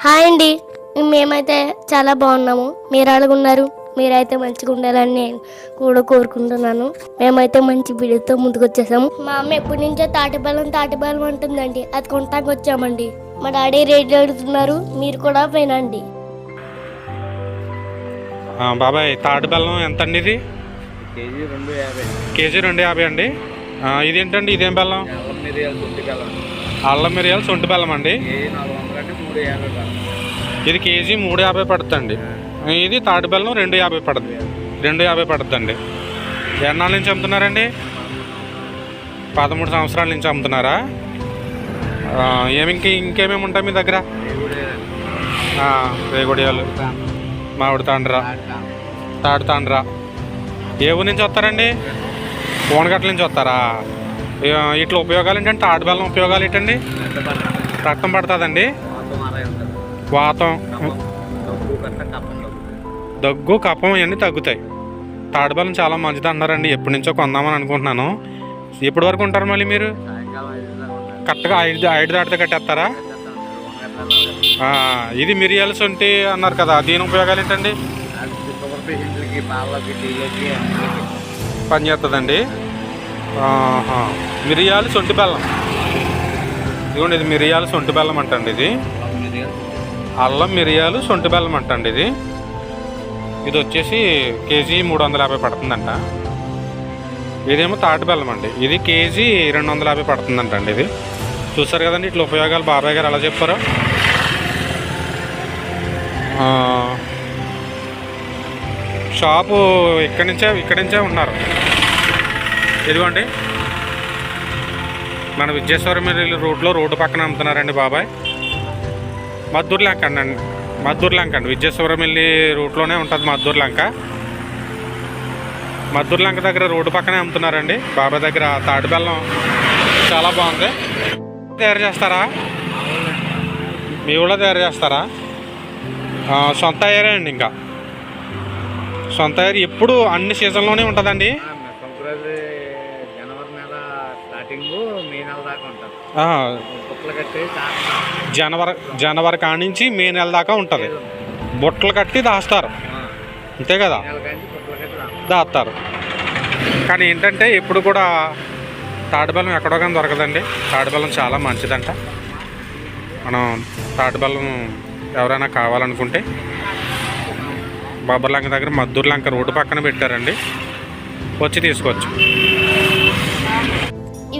Hi అండి. మేమైతే చాలా బాగున్నాము. మీరు అలాగున్నారు మీరైతే మంచిగా ఉండాలని నేను కూడా కోరుకుంటున్నాను. మేమైతే మంచి వీడియోతో ముందుకు వచ్చేసాము మా అమ్మ ఎప్పటి నుంచో తాటిబెల్లం తాటిబెల్లం అంటుందండి. అది కొనటానికి వచ్చామండి. మా డాడీ రేట్ అడుగుతున్నారు. మీరు కూడా వినండి. ఆ, బాబాయ్ తాటి బెల్లం ఎంత అండి ఇది? కేజీ రెండు యాభై. కేజీ రెండు యాభై అండి. ఆ, ఇదేంటండి? ఇదేం బెల్లం అల్లం మిరియాలు సొంటి బెల్లం అండి. ఇది కేజీ మూడు యాభై పడుతుందండి. ఇది తాటి బెల్లం రెండు యాభై పడుతుంది. రెండు యాభై పడుతుందండి. ఎన్నాళ్ళ నుంచి అమ్ముతున్నారండి? పదమూడు సంవత్సరాల నుంచి అమ్ముతున్నారా? ఆ, ఏమి ఇంక ఇంకేమేమి ఉంటాయి మీ దగ్గర? రేగుడియాలు. మామిడి తాండ్ర. తాటి తాండ్ర. ఏ ఊరి నుంచి వస్తారండి? కోనగట్ల నుంచి వస్తారా? ఇట్లా ఉపయోగాలు ఏంటంటే తాటి బెల్లం ఉపయోగాలు ఏంటండి? రక్తం పడుతుందండి. వాతం. దగ్గు కఫం ఇవన్నీ తగ్గుతాయి. తాటి బెల్లం చాలా మంచిది అన్నారండి ఎప్పటి నుంచో కొందామని అనుకుంటున్నాను. ఎప్పటి వరకు ఉంటారు మళ్ళీ మీరు? కరెక్ట్గా ఐదు ఐదు దాటితే కట్టేస్తారా? ఇది మిరియాల సొంటి అన్నారు కదా. దీని ఉపయోగాలు ఏంటండి? అది షుగర్ పేషెంట్లకి పాలకి టీలకి అన్నిటికీ పని చేస్తుందండి. ఆహా. మిరియాలు సొంటి బెల్లం. ఇదిగోండి ఇది మిరియాలు సొంటి బెల్లం అంటండి ఇది. అల్లం మిరియాలు సొంటి బెల్లం అంటండి ఇది. ఇది వచ్చేసి కేజీ మూడు వందల యాభై పడుతుందంట. ఇదేమో తాటి బెల్లం అండి. ఇది కేజీ రెండు వందల యాభై పడుతుందంటండి ఇది. చూసారు కదండి ఇట్లా ఉపయోగాలు బాబాయ్ గారు ఎలా చెప్పారు? షాపు ఇక్కడి నుంచే ఇక్కడి నుంచే ఉన్నారు. ఇదిగోండి. మన విద్యేశ్వరం రూట్లో రోడ్డు పక్కన అమ్ముతున్నారండి బాబాయ్. మద్దూర్ లంక అండి. మద్దూర్ లంక అండి. విద్యేశ్వరం వెళ్ళి రూట్లోనే ఉంటుంది మద్దూర్ లంక మద్దూర్ లంక దగ్గర రోడ్డు పక్కనే అమ్ముతున్నారండి. బాబాయ్ దగ్గర తాటి బెల్లం చాలా బాగుంది. తయారు చేస్తారా? మీ ఊళ్ళో తయారు చేస్తారా? సొంత ఏరియా అండి ఇంకా. సొంత ఏరి ఎప్పుడు అన్ని సీజన్లోనే ఉంటుందండి. సంక్రాంతి జనవరి జనవరి కానించి మే నెల దాకా ఉంటుంది. బుట్టలు కట్టి దాస్తారు. అంతే కదా? దాస్తారు. కానీ ఏంటంటే ఇప్పుడు కూడా తాటిబెల్లం ఎక్కడో కానీ దొరకదండి. తాటిబెల్లం చాలా మంచిదంట. మనం తాటిబెల్లం ఎవరైనా కావాలనుకుంటే బాబర్లంక దగ్గర మద్దూరు లంక రోడ్డు పక్కన పెట్టారండి. వచ్చి తీసుకోవచ్చు.